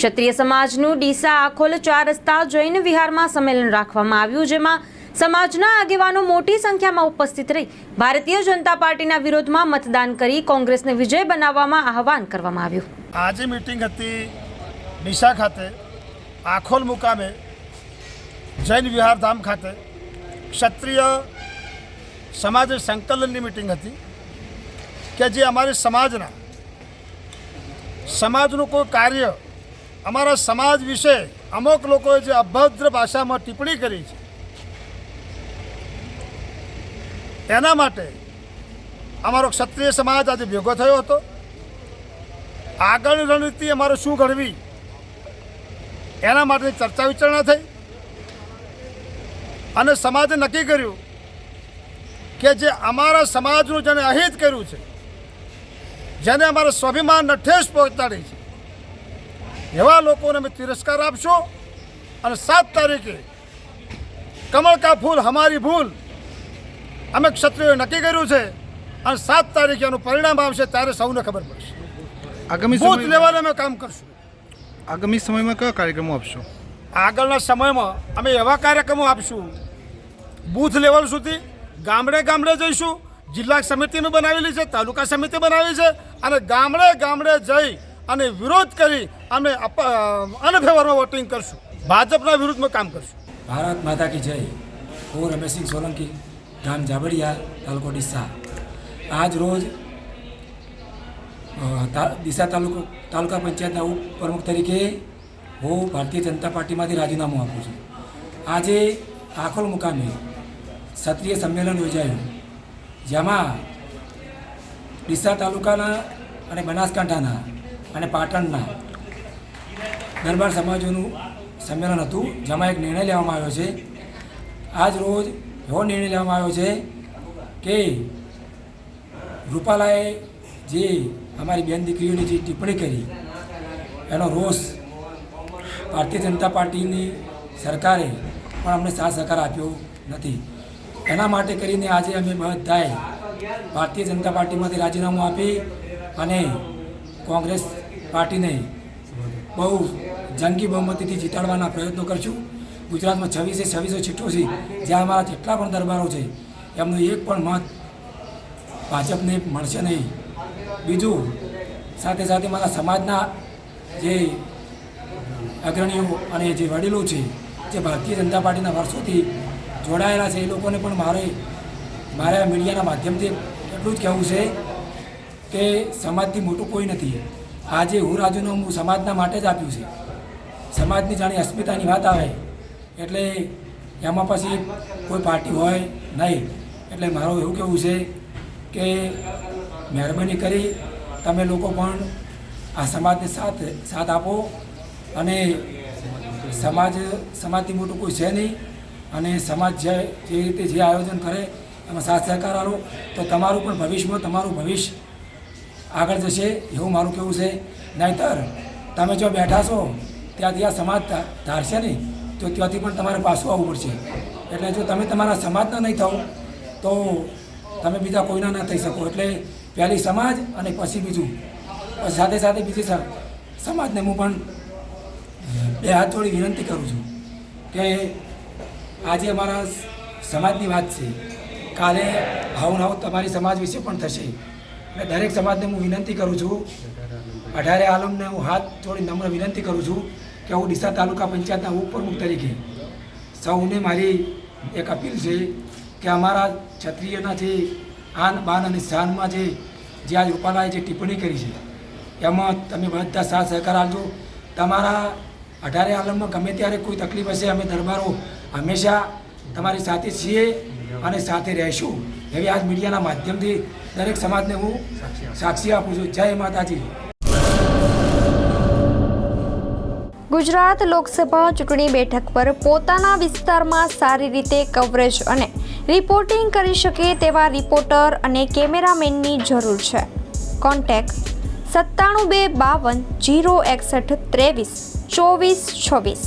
ક્ષત્રિય સમાજનું ડીસા આખોલ ચાર રસ્તા જૈન વિહારમાં સંમેલન રાખવામાં આવ્યું, જેમાં સમાજના આગેવાનો મોટી સંખ્યામાં ઉપસ્થિત રહી. ભારતીય જનતા પાર્ટીના વિરોધમાં મતદાન કરી કોંગ્રેસને વિજય બનાવવામાં આહવાન કરવામાં આવ્યું. આજે મિટિંગ હતી ડીસા ખાતે, આખોલ મુકામે, જૈન વિહાર ધામ ખાતે. ક્ષત્રિય સમાજ સંકલનની મિટિંગ હતી કે જે અમારી સમાજના, સમાજનું કોઈ કાર્ય અમારા સમાજ વિશે અમુક લોકોએ જે અભદ્ર ભાષામાં ટિપ્પણી કરી છે, એના માટે અમારો ક્ષત્રિય સમાજ આજે ભેગો થયો હતો. આગળની રણનીતિ અમારે શું ઘડવી, એના માટેની ચર્ચા વિચારણા થઈ. અને સમાજે નક્કી કર્યું કે જે અમારા સમાજનું જેને અહિત કર્યું છે, જેને અમારા સ્વાભિમાનને ઠેસ પહોંચાડી છે એવા લોકોને અમે તિરસ્કાર આપશો અને સાત તારીખે કમળ કા ફૂલ હમારી ભૂલ અમે ક્ષત્રિયોએ નક્કી કર્યું છે અને સાત તારીખે એનું પરિણામ આવશે ત્યારે સૌને ખબર પડશે. આગામી બૂથ લેવલે અમે કામ કરશું. આગામી સમયમાં કયા કાર્યક્રમો આપશો? આગળના સમયમાં અમે એવા કાર્યક્રમો આપશું. બૂથ લેવલ સુધી ગામડે ગામડે જઈશું. જિલ્લા સમિતિનું બનાવેલી છે તાલુકા સમિતિ બનાવી છે અને ગામડે ગામડે જઈ અને વિરોધ કરી અમે અનફેવરમાં વોટિંગ કરશું. ભાજપના વિરુદ્ધમાં કામ કરશું. ભારત માતા કી જય. હું રમેશસિંહ સોલંકી, ગામ જાબડિયા તાલુકો ડીસા. આજ રોજ ડીસા તાલુકો, તાલુકા પંચાયતના ઉપપ્રમુખ તરીકે હું ભારતીય જનતા પાર્ટીમાંથી રાજીનામું આપું છું. આજે આખોલ મુકામે ક્ષત્રિય સંમેલન યોજાયું. જેમાં ડીસા તાલુકાના અને બનાસકાંઠાના અને પાટણના દરબાર સમાજોનું સંમેલન હતું, જેમાં એક નિર્ણય લેવામાં આવ્યો છે. આજ રોજ એવો નિર્ણય લેવામાં આવ્યો છે કે રૂપાલાએ જે અમારી બેન દીકરીઓની જે ટિપ્પણી કરી, એનો રોષ ભારતીય જનતા પાર્ટીની સરકારે પણ અમને સાથ સહકાર આપ્યો નથી. એના માટે કરીને આજે અમે બધાએ ભારતીય જનતા પાર્ટીમાંથી રાજીનામું આપી અને કોંગ્રેસ પાર્ટીને બહુ જંગી બહુમતીથી જીતાડવાના પ્રયત્નો કરશું. ગુજરાતમાં છવ્વીસે છવ્વીસો સીટો છે. જ્યાં અમારા જેટલા પણ દરબારો છે, એમનું એક પણ મત ભાજપને મળશે નહીં. બીજું, સાથે સાથે મારા સમાજના જે અગ્રણીઓ અને જે વડીલો છે, જે ભારતીય જનતા પાર્ટીના વર્ષોથી જોડાયેલા છે, એ લોકોને પણ મારે, મારા મીડિયાના માધ્યમથી એટલું જ કહેવું છે કે સમાજથી મોટું કોઈ નથી. આજે હું રાજીનામું સમાજના માટે જ આપ્યું છે. સમાજની જાણે અસ્મિતાની વાત આવે, એટલે એમાં પછી કોઈ પાર્ટી હોય નહીં. એટલે મારું એવું કહેવું છે કે મહેરબાની કરી તમે લોકો પણ આ સમાજને સાથ સાથ આપો અને સમાજ, સમાજથી મોટું કોઈ છે નહીં અને સમાજ જે જે રીતે જે આયોજન કરે એમાં સાથ સહકાર આવો તો તમારું પણ ભવિષ્યમાં તમારું ભવિષ્ય આગળ જશે એવું મારું કહેવું છે. નહીંતર તમે જો બેઠા છો, ત્યાંથી આ સમાજ ધારશે નહીં. તો ત્યાંથી પણ તમારે પાછું આવવું પડશે. એટલે જો તમે તમારા સમાજના નહીં થાવ, તો તમે બીજા કોઈના ના થઈ શકો. એટલે પહેલી સમાજ અને પછી બીજું. સાથે સાથે બીજી સમાજને હું પણ બે હાથ જોડી વિનંતી કરું છું કે આજે અમારા સમાજની વાત છે. કાલે હાવ હાવ તમારી સમાજ વિશે પણ થશે. એટલે દરેક સમાજને હું વિનંતી કરું છું. અઢારે આલમને હું હાથ જોડી નમ્ર વિનંતી કરું છું કે હું ડીસા તાલુકા પંચાયતના ઉપપ્રમુખ તરીકે સૌને મારી એક અપીલ છે કે અમારા ક્ષત્રિયના જે આન, બાન અને શાનમાં જે જે આજ રૂપાલાએ જે ટિપ્પણી કરી છે, એમાં તમે બધા સાથ સહકાર આપજો. તમારા અઢારે આલમમાં ગમે ત્યારે કોઈ તકલીફ હશે, અમે દરબારો હંમેશા તમારી સાથે છીએ અને સાથે રહેશું. એવી આજ મીડિયાના માધ્યમથી દરેક સમાજને હું સાક્ષી આપું છું. જય માતાજી. ગુજરાત લોકસભા ચૂંટણી બેઠક પર પોતાના વિસ્તારમાં સારી રીતે કવરેજ અને રિપોર્ટિંગ કરી શકે તેવા રિપોર્ટર અને કેમેરામેનની જરૂર છે. કોન્ટેક્ટ સત્તાણું બે બાવન જીરો એકસઠ ત્રેવીસ ચોવીસ છવ્વીસ.